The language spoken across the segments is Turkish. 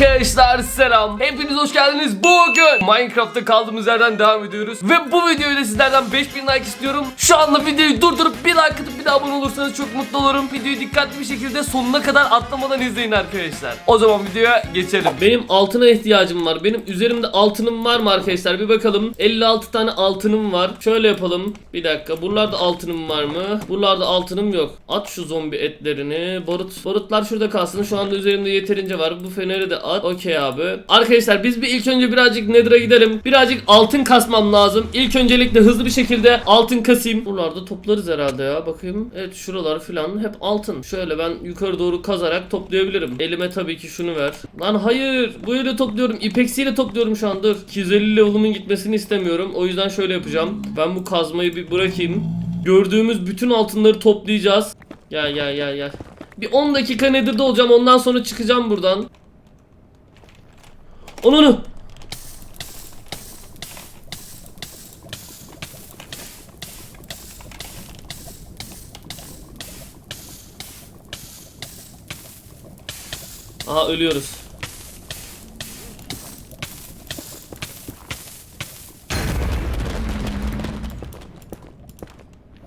Arkadaşlar selam. Hepiniz hoş geldiniz. Bugün Minecraft'ta kaldığımız yerden devam ediyoruz. Ve bu videoyu da sizlerden 5000 like istiyorum. Şu anda videoyu durdurup bir like atıp bir daha abone olursanız çok mutlu olurum. Videoyu dikkatli bir şekilde sonuna kadar atlamadan izleyin arkadaşlar. O zaman videoya geçelim. Benim altına ihtiyacım var. Benim üzerimde altınım var mı arkadaşlar? Bir bakalım. 56 tane altınım var. Şöyle yapalım. Bir dakika. Buralarda altınım var mı? Buralarda altınım yok. At şu zombi etlerini. Barut. Barutlar şurada kalsın. Şu anda üzerimde yeterince var. Bu feneri de at. Okey abi. Arkadaşlar biz bir ilk önce birazcık Nether'a gidelim. Birazcık altın kasmam lazım. İlk öncelikle hızlı bir şekilde altın kasayım. Buralarda toplarız herhalde ya. Bakayım. Evet şuralar filan hep altın. Şöyle ben yukarı doğru kazarak toplayabilirim. Elime tabii ki şunu ver. Lan hayır. Böyle topluyorum. İpeksiyle topluyorum şu an. Dur. 250 level'ımın gitmesini istemiyorum. O yüzden şöyle yapacağım. Ben bu kazmayı bir bırakayım. Gördüğümüz bütün altınları toplayacağız. Gel gel gel gel. Bir 10 dakika Nether'da olacağım. Ondan sonra çıkacağım buradan. Onu Aha ölüyoruz.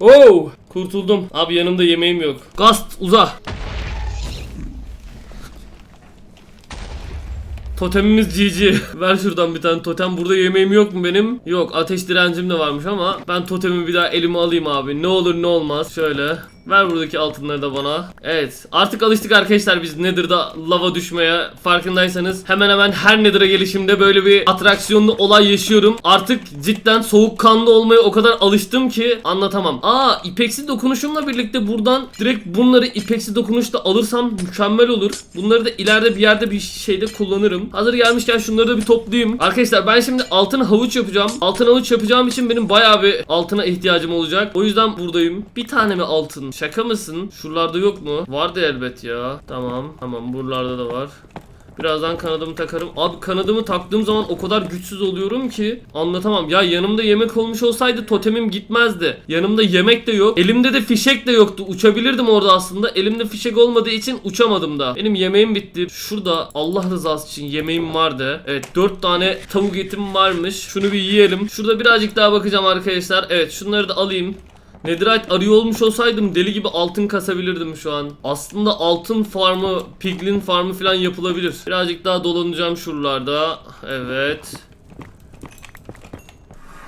Oh! Kurtuldum. Abi yanımda yemeğim yok. Gast uza. Totemimiz GG. Ver şuradan bir tane totem. Burada yemeğim yok mu benim? Yok. Ateş direncim de varmış ama ben totemi bir daha elime alayım abi. Ne olur ne olmaz. Şöyle. Ver buradaki altınları da bana. Evet. Artık alıştık arkadaşlar biz Nether'da lava düşmeye. Farkındaysanız hemen hemen her Nether'a gelişimde böyle bir atraksiyonlu olay yaşıyorum. Artık cidden soğukkanlı olmaya o kadar alıştım ki anlatamam. Aa ipeksi dokunuşumla birlikte buradan direkt bunları ipeksi dokunuşla alırsam mükemmel olur. Bunları da ileride bir yerde bir şeyde kullanırım. Hazır gelmişken şunları da bir toplayayım. Arkadaşlar ben şimdi altın havuç yapacağım. Altın havuç yapacağım için benim bayağı bir altına ihtiyacım olacak. O yüzden buradayım. Bir tane mi altın? Şaka mısın? Şuralarda yok mu? Vardı elbet ya. Tamam. Tamam buralarda da var. Birazdan kanadımı takarım. Abi kanadımı taktığım zaman o kadar güçsüz oluyorum ki anlatamam. Ya yanımda yemek olmuş olsaydı totemim gitmezdi. Yanımda yemek de yok. Elimde de fişek de yoktu. Uçabilirdim orada aslında. Elimde fişek olmadığı için uçamadım da. Benim yemeğim bitti. Şurada Allah rızası için yemeğim vardı. Evet 4 tane tavuk etim varmış. Şunu bir yiyelim. Şurada birazcık daha bakacağım arkadaşlar. Evet şunları da alayım. Netherite arıyor olmuş olsaydım deli gibi altın kasabilirdim şu an. Aslında altın farmı, piglin farmı falan yapılabilir. Birazcık daha dolanacağım şuralarda. Evet.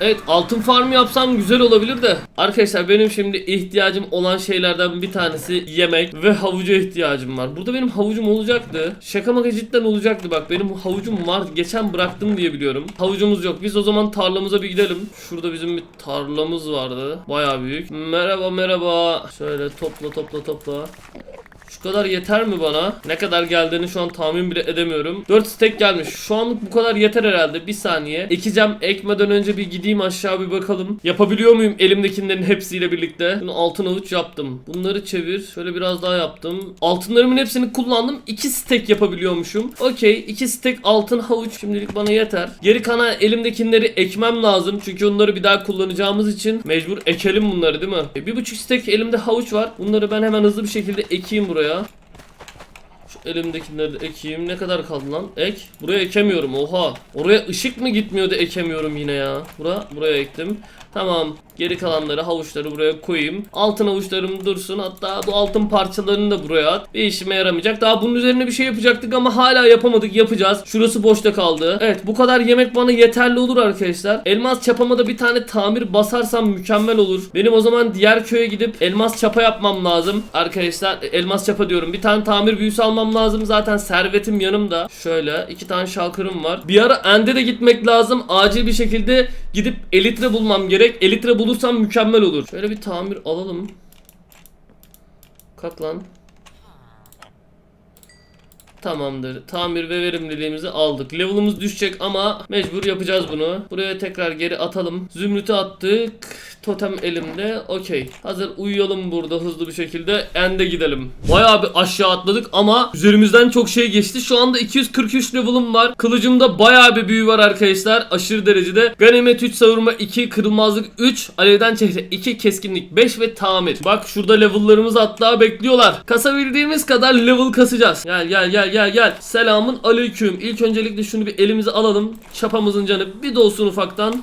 Evet altın farmı yapsam güzel olabilir de. Arkadaşlar benim şimdi ihtiyacım olan şeylerden bir tanesi yemek ve havuca ihtiyacım var. Burada benim havucum olacaktı. Şaka maka cidden olacaktı. Bak benim havucum var. Geçen bıraktım diye biliyorum. Havucumuz yok. Biz o zaman tarlamıza bir gidelim. Şurada bizim bir tarlamız vardı. Baya büyük. Merhaba merhaba. Şöyle topla topla topla şu kadar yeter mi bana? Ne kadar geldiğini şu an tahmin bile edemiyorum. 4 stack gelmiş. Şu anlık bu kadar yeter herhalde. Bir saniye. Ekeceğim. Ekmeden önce bir gideyim aşağı bir bakalım. Yapabiliyor muyum elimdekilerin hepsiyle birlikte? Bunu altın avuç yaptım. Bunları çevir. Şöyle biraz daha yaptım. Altınlarımın hepsini kullandım. 2 stack yapabiliyormuşum. Okey. 2 stack altın havuç şimdilik bana yeter. Geri kalan elimdekileri ekmem lazım. Çünkü onları bir daha kullanacağımız için mecbur ekelim bunları değil mi? E, bir buçuk stack elimde havuç var. Bunları ben hemen hızlı bir şekilde ekeyim buraya. Şu elimdekileri de ekeyim. Ne kadar kaldı lan? Ek. Buraya ekemiyorum. Oha. Oraya ışık mı gitmiyordu ekemiyorum yine ya. Bura, buraya ektim. Tamam. Geri kalanları havuçları buraya koyayım. Altın havuçlarım dursun. Hatta bu altın parçalarını da buraya at. Bir işime yaramayacak. Daha bunun üzerine bir şey yapacaktık ama hala yapamadık. Yapacağız. Şurası boşta kaldı. Evet bu kadar yemek bana yeterli olur arkadaşlar. Elmas çapama da bir tane tamir basarsam mükemmel olur. Benim o zaman diğer köye gidip elmas çapa yapmam lazım. Arkadaşlar elmas çapa diyorum. Bir tane tamir büyüsü almam lazım. Zaten servetim yanımda. Şöyle iki tane şalkırım var. Bir ara ende de gitmek lazım. Acil bir şekilde gidip elitre bulmam gerek. Elitre bulursam mükemmel olur. Şöyle bir tamir alalım. Kalk lan. Tamamdır. Tamir ve verimliliğimizi aldık. Level'ımız düşecek ama mecbur yapacağız bunu. Buraya tekrar geri atalım. Zümrüt'ü attık. Totem elimde. Okey. Hazır uyuyalım burada hızlı bir şekilde. End'e gidelim. Bayağı bir aşağı atladık ama üzerimizden çok şey geçti. Şu anda 243 level'ım var. Kılıcımda bayağı bir büyü var arkadaşlar. Aşırı derecede. Ganimet 3 savurma 2 kırılmazlık 3 alevden çehre 2 keskinlik 5 ve tamir. Bak şurada level'larımız hatta bekliyorlar. Kasabildiğimiz kadar level kasacağız. Gel gel gel gel gel. Selamun aleyküm. İlk öncelikle şunu bir elimize alalım. Çapamızın canı bir dolsun ufaktan.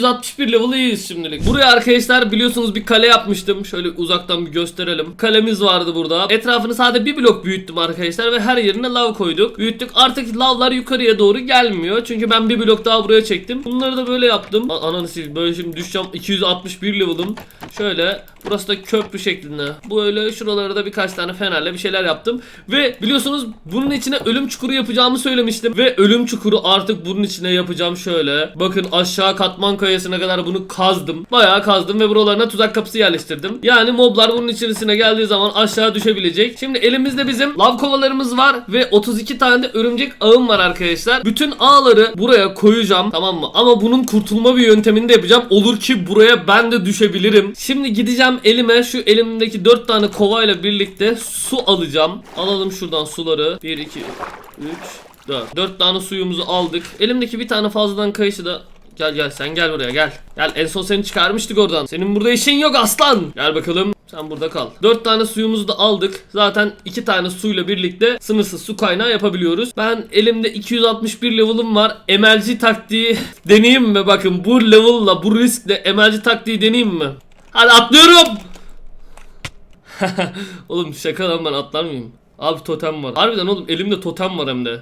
Tamam 261 level iyiyiz şimdilik. Buraya arkadaşlar biliyorsunuz bir kale yapmıştım. Şöyle uzaktan bir gösterelim. Kalemiz vardı burada. Etrafını sadece bir blok büyüttüm arkadaşlar ve her yerine lav koyduk. Büyüttük. Artık lavlar yukarıya doğru gelmiyor. Çünkü ben bir blok daha buraya çektim. Bunları da böyle yaptım. Ananı sil. Böyle şimdi düşeceğim. 261 level'ım. Şöyle. Burası da köprü şeklinde. Böyle şuralara da birkaç tane fenerle bir şeyler yaptım. Ve biliyorsunuz bunun içine ölüm çukuru yapacağımı söylemiştim. Ve ölüm çukuru artık bunun içine yapacağım şöyle. Bakın aşağı katman kayasına kadar bunu kazdım. Bayağı kazdım ve buralarına tuzak kapısı yerleştirdim. Yani moblar bunun içerisine geldiği zaman aşağı düşebilecek. Şimdi elimizde bizim lav kovalarımız var ve 32 tane de örümcek ağım var arkadaşlar. Bütün ağları buraya koyacağım tamam mı? Ama bunun kurtulma bir yöntemini de yapacağım. Olur ki buraya ben de düşebilirim. Şimdi gideceğim elime şu elimdeki 4 tane kovayla birlikte su alacağım. Alalım şuradan suları. 1 2 3 4. 4 tane suyumuzu aldık. Elimdeki bir tane fazladan kayışı da Gel gel sen gel buraya gel. Gel en son seni çıkarmıştık oradan. Senin burada işin yok aslan. Gel bakalım. Sen burada kal. 4 tane suyumuzu da aldık. Zaten 2 tane suyla birlikte sınırsız su kaynağı yapabiliyoruz. Ben elimde 261 level'ım var. MLG taktiği deneyeyim mi? Bakın bu level'la bu riskle MLG taktiği deneyeyim mi? Hadi atlıyorum. oğlum şaka lan ben atlar mıyım? Abi totem var. Harbiden oğlum elimde totem var hem de.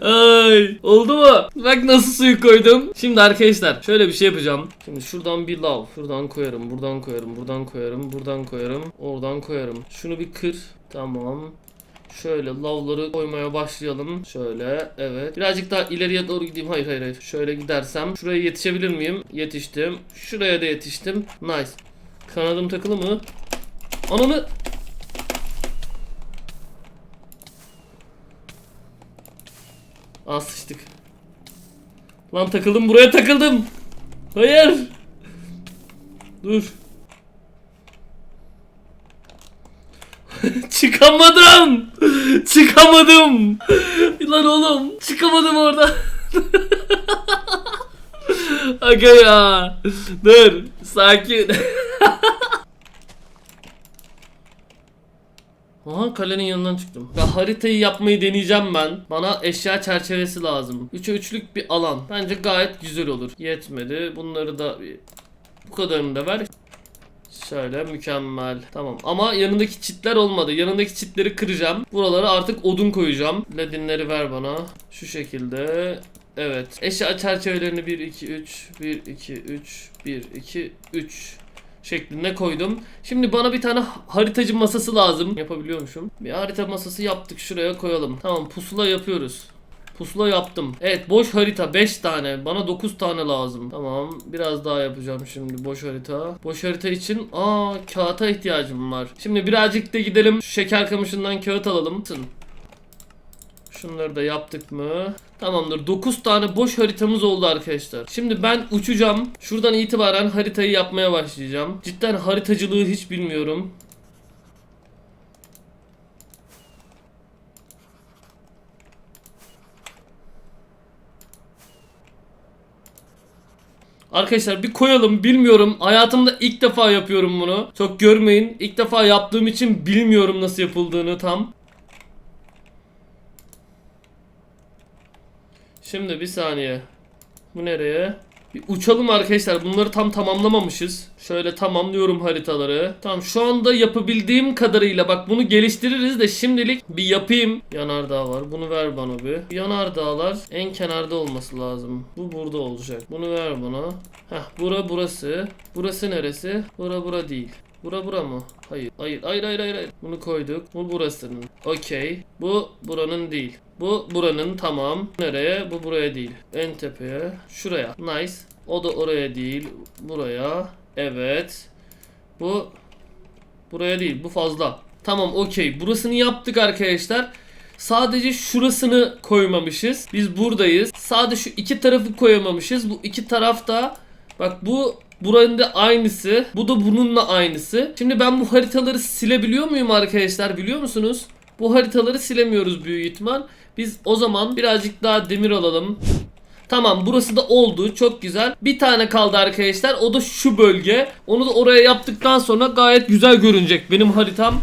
Ay, oldu mu? Bak nasıl suyu koydum. Şimdi arkadaşlar şöyle bir şey yapacağım. Şimdi şuradan bir lav, şuradan koyarım, buradan koyarım, buradan koyarım, buradan koyarım, oradan koyarım. Şunu bir kır. Tamam. Şöyle lavları koymaya başlayalım. Şöyle evet. Birazcık daha ileriye doğru gideyim. Hayır hayır hayır. Şöyle gidersem şuraya yetişebilir miyim? Yetiştim. Şuraya da yetiştim. Nice. Kanadım takılı mı? Ananı Aa sıçtık. Lan takıldım buraya takıldım. Hayır. Dur. Çıkamadım. Çıkamadım. Lan oğlum çıkamadım orada. Aga ya. Dur. Sakin. Aha kalenin yanından çıktım. Ya haritayı yapmayı deneyeceğim ben. Bana eşya çerçevesi lazım. 3'e 3'lük bir alan. Bence gayet güzel olur. Yetmedi. Bunları da. Bu kadarını da ver. Şöyle mükemmel. Tamam ama yanındaki çitler olmadı. Yanındaki çitleri kıracağım. Buralara artık odun koyacağım. Ledinleri ver bana. Şu şekilde. Evet. Eşya çerçevelerini 1 2 3 1 2 3 1 2 3 şeklinde koydum. Şimdi bana bir tane haritacı masası lazım. Yapabiliyormuşum. Bir harita masası yaptık şuraya koyalım. Tamam pusula yapıyoruz. Pusula yaptım. Evet boş harita 5 tane. Bana 9 tane lazım. Tamam biraz daha yapacağım şimdi boş harita. Boş harita için aa kağıta ihtiyacım var. Şimdi birazcık da gidelim şu şeker kamışından kağıt alalım. Şunları da yaptık mı? Tamamdır. 9 tane boş haritamız oldu arkadaşlar. Şimdi ben uçacağım. Şuradan itibaren haritayı yapmaya başlayacağım. Cidden haritacılığı hiç bilmiyorum. Arkadaşlar bir koyalım bilmiyorum hayatımda ilk defa yapıyorum bunu çok görmeyin ilk defa yaptığım için bilmiyorum nasıl yapıldığını tam Şimdi bir saniye. Bu nereye? Bir uçalım arkadaşlar. Bunları tam tamamlamamışız. Şöyle tamamlıyorum haritaları. Tamam şu anda yapabildiğim kadarıyla bak bunu geliştiririz de şimdilik bir yapayım. Yanardağ var. Bunu ver bana bir. Yanardağlar en kenarda olması lazım. Bu burada olacak. Bunu ver bana. Heh bura burası. Burası neresi? Bura bura değil. Bura bura mı? Hayır. Hayır. Hayır hayır hayır. hayır. Bunu koyduk. Bu burasının. Okey. Bu buranın değil. Bu buranın tamam. Nereye? Bu buraya değil. En tepeye. Şuraya. Nice. O da oraya değil. Buraya. Evet. Bu buraya değil. Bu fazla. Tamam okey. Burasını yaptık arkadaşlar. Sadece şurasını koymamışız. Biz buradayız. Sadece şu iki tarafı koyamamışız. Bu iki tarafta bak bu buranın da aynısı. Bu da bununla aynısı. Şimdi ben bu haritaları silebiliyor muyum arkadaşlar biliyor musunuz? Bu haritaları silemiyoruz büyük ihtimal. Biz o zaman birazcık daha demir alalım. Tamam burası da oldu çok güzel. Bir tane kaldı arkadaşlar o da şu bölge. Onu da oraya yaptıktan sonra gayet güzel görünecek benim haritam.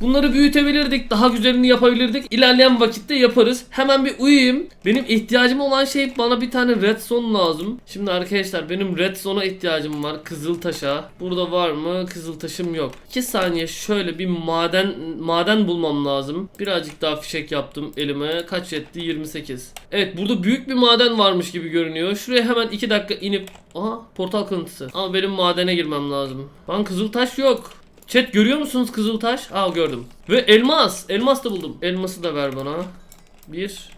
Bunları büyütebilirdik, daha güzelini yapabilirdik. İlerleyen vakitte yaparız. Hemen bir uyuyayım. Benim ihtiyacım olan şey bana bir tane redstone lazım. Şimdi arkadaşlar benim redstone'a ihtiyacım var. Kızıltaş'a. Burada var mı? Kızıltaşım yok. 2 saniye şöyle bir maden maden bulmam lazım. Birazcık daha fişek yaptım elime. Kaç etti? 28. Evet burada büyük bir maden varmış gibi görünüyor. Şuraya hemen 2 dakika inip Aha portal kırıntısı. Ama benim madene girmem lazım. Lan kızıltaş yok. Chat görüyor musunuz Kızıltaş? Aa gördüm. Ve elmas. Elmas da buldum. Elması da ver bana. Bir.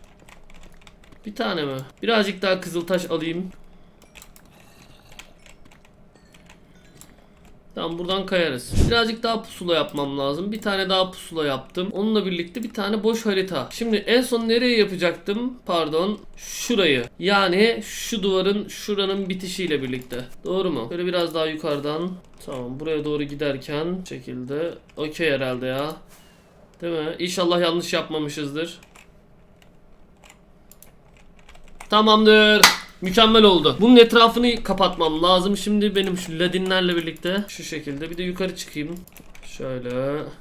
Bir tane mi? Birazcık daha Kızıltaş alayım. Tamam buradan kayarız. Birazcık daha pusula yapmam lazım. Bir tane daha pusula yaptım. Onunla birlikte bir tane boş harita. Şimdi en son nereye yapacaktım? Pardon. Şurayı. Yani şu duvarın şuranın bitişiyle birlikte. Doğru mu? Böyle biraz daha yukarıdan. Tamam buraya doğru giderken şekilde. Okey herhalde ya. Değil mi? İnşallah yanlış yapmamışızdır. Tamamdır. Mükemmel oldu. Bunun etrafını kapatmam lazım. Şimdi benim şu ladinlerle birlikte şu şekilde bir de yukarı çıkayım. Şöyle.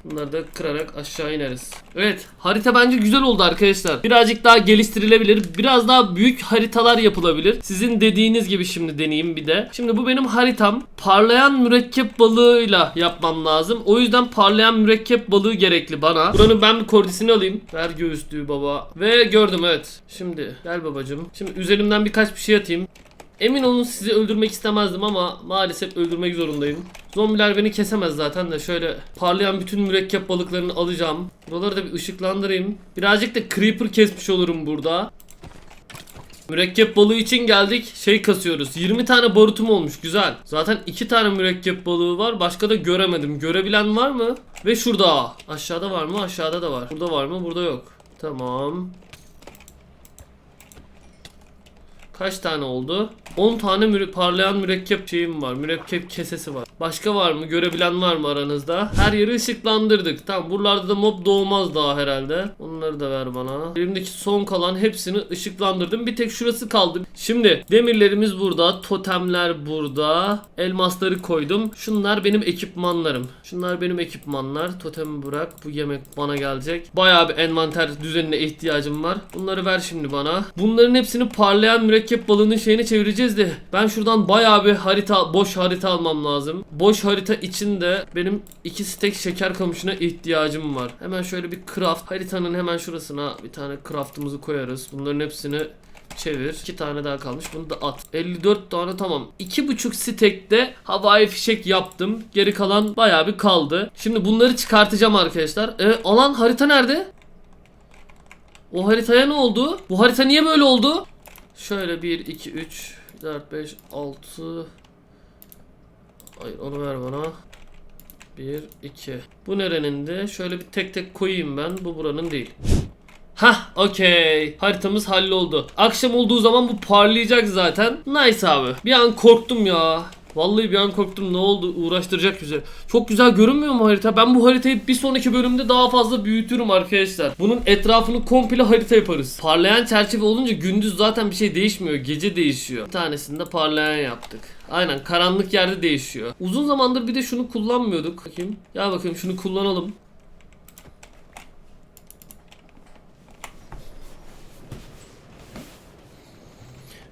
Bunları da kırarak aşağı ineriz. Evet. Harita bence güzel oldu arkadaşlar. Birazcık daha geliştirilebilir. Biraz daha büyük haritalar yapılabilir. Sizin dediğiniz gibi şimdi deneyeyim bir de. Şimdi bu benim haritam. Parlayan mürekkep balığıyla yapmam lazım. O yüzden parlayan mürekkep balığı gerekli bana. Buranın ben bir koordisini alayım. Ver göğüslüğü baba. Ve gördüm evet. Şimdi gel babacım. Şimdi üzerimden birkaç bir şey atayım. Emin olun sizi öldürmek istemezdim ama maalesef öldürmek zorundayım. Zombiler beni kesemez zaten de şöyle parlayan bütün mürekkep balıklarını alacağım. Buraları da bir ışıklandırayım. Birazcık da creeper kesmiş olurum burada. Mürekkep balığı için geldik. Şey kasıyoruz. 20 tane barutum olmuş. Güzel. Zaten 2 tane mürekkep balığı var. Başka da göremedim. Görebilen var mı? Ve şurada. Aşağıda var mı? Aşağıda da var. Burada var mı? Burada yok. Tamam. Kaç tane oldu? 10 tane müre- parlayan mürekkep şeyim var. Mürekkep kesesi var. Başka var mı? Görebilen var mı aranızda? Her yeri ışıklandırdık. Tamam buralarda da mob doğmaz daha herhalde. Onları da ver bana. Elimdeki son kalan hepsini ışıklandırdım. Bir tek şurası kaldı. Şimdi demirlerimiz burada. Totemler burada. Elmasları koydum. Şunlar benim ekipmanlarım. Şunlar benim ekipmanlar. Totemi bırak. Bu yemek bana gelecek. Bayağı bir envanter düzenine ihtiyacım var. Bunları ver şimdi bana. Bunların hepsini parlayan mürekkep balığının şeyine çevireceğiz de ben şuradan bayağı bir harita boş harita almam lazım. Boş harita için de benim iki stek şeker kamışına ihtiyacım var. Hemen şöyle bir craft haritanın hemen şurasına bir tane craftımızı koyarız. Bunların hepsini çevir. İki tane daha kalmış. Bunu da at. 54 tane tamam. İki buçuk stekte havai fişek yaptım. Geri kalan bayağı bir kaldı. Şimdi bunları çıkartacağım arkadaşlar. E, alan harita nerede? O haritaya ne oldu? Bu harita niye böyle oldu? Şöyle 1, 2, 3, 4, 5, 6 Hayır onu ver bana 1, 2 Bu nerenin de? Şöyle bir tek tek koyayım ben Bu buranın değil Hah okey haritamız halloldu Akşam olduğu zaman bu parlayacak zaten Nice abi Bir an korktum ya Vallahi bir an korktum ne oldu uğraştıracak bize. Çok güzel görünmüyor mu harita? Ben bu haritayı bir sonraki bölümde daha fazla büyütürüm arkadaşlar. Bunun etrafını komple harita yaparız. Parlayan çerçeve olunca gündüz zaten bir şey değişmiyor. Gece değişiyor. Bir tanesini de parlayan yaptık. Aynen karanlık yerde değişiyor. Uzun zamandır bir de şunu kullanmıyorduk. Bakayım. Ya bakayım şunu kullanalım.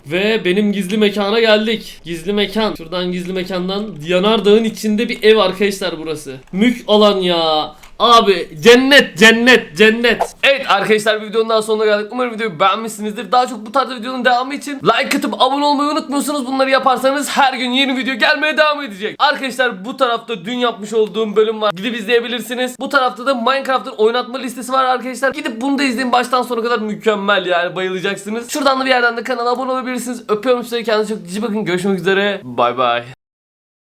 Ve benim gizli mekana geldik. Gizli mekan. Şuradan gizli mekandan Yanardağ'ın içinde bir ev arkadaşlar burası. Mük alan ya. Abi cennet cennet cennet. Evet arkadaşlar videonun daha sonuna geldik. Umarım videoyu beğenmişsinizdir. Daha çok bu tarz videonun devamı için like atıp abone olmayı unutmuyorsunuz. Bunları yaparsanız her gün yeni video gelmeye devam edecek. Arkadaşlar bu tarafta dün yapmış olduğum bölüm var. Gidip izleyebilirsiniz. Bu tarafta da Minecraft'ın oynatma listesi var arkadaşlar. Gidip bunu da izleyin baştan sona kadar mükemmel yani bayılacaksınız. Şuradan da bir yerden de kanala abone olabilirsiniz. Öpüyorum sizi kendinize çok cici bakın. Görüşmek üzere. Bay bay.